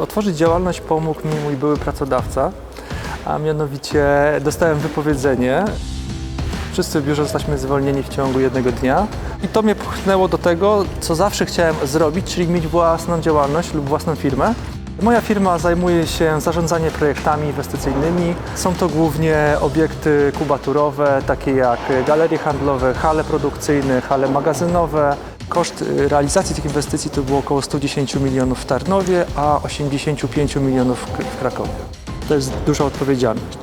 Otworzyć działalność pomógł mi mój były pracodawca, a mianowicie dostałem wypowiedzenie. Wszyscy w biurze zostaliśmy zwolnieni w ciągu jednego dnia. I to mnie pchnęło do tego, co zawsze chciałem zrobić, czyli mieć własną działalność lub własną firmę. Moja firma zajmuje się zarządzaniem projektami inwestycyjnymi. Są to głównie obiekty kubaturowe, takie jak galerie handlowe, hale produkcyjne, hale magazynowe. Koszt y, realizacji tych inwestycji to było około 110 milionów w Tarnowie, a 85 milionów w Krakowie. To jest duża odpowiedzialność.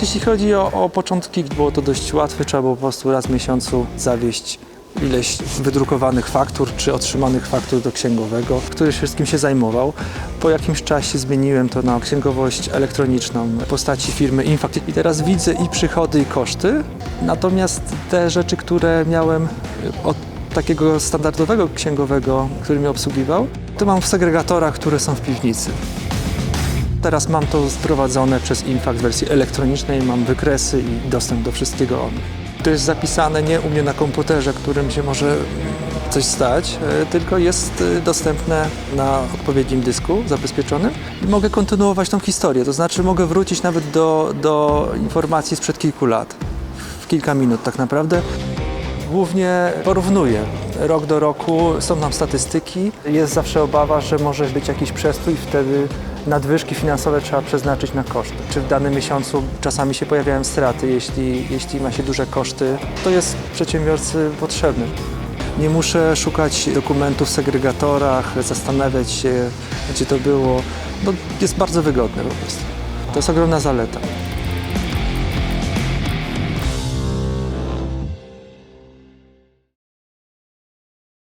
Jeśli chodzi o, o początki, było to dość łatwe. Trzeba było po prostu raz w miesiącu zawieść ileś wydrukowanych faktur czy otrzymanych faktur do księgowego, który wszystkim się zajmował. Po jakimś czasie zmieniłem to na księgowość elektroniczną w postaci firmy Infact i teraz widzę i przychody i koszty. Natomiast te rzeczy, które miałem od takiego standardowego księgowego, który mnie obsługiwał, to mam w segregatorach, które są w piwnicy. Teraz mam to sprowadzone przez Infact w wersji elektronicznej, mam wykresy i dostęp do wszystkiego on. To jest zapisane nie u mnie na komputerze, którym się może coś stać, e, tylko jest e, dostępne na odpowiednim dysku zabezpieczonym i mogę kontynuować tą historię, to znaczy mogę wrócić nawet do, do informacji sprzed kilku lat, w kilka minut tak naprawdę. Głównie porównuję. Rok do roku są nam statystyki. Jest zawsze obawa, że może być jakiś przestój, wtedy nadwyżki finansowe trzeba przeznaczyć na koszty. Czy w danym miesiącu czasami się pojawiają straty, jeśli, jeśli ma się duże koszty, to jest przedsiębiorcy potrzebny. Nie muszę szukać dokumentów w segregatorach, zastanawiać się, gdzie to było. No, jest bardzo wygodne po prostu. To jest ogromna zaleta.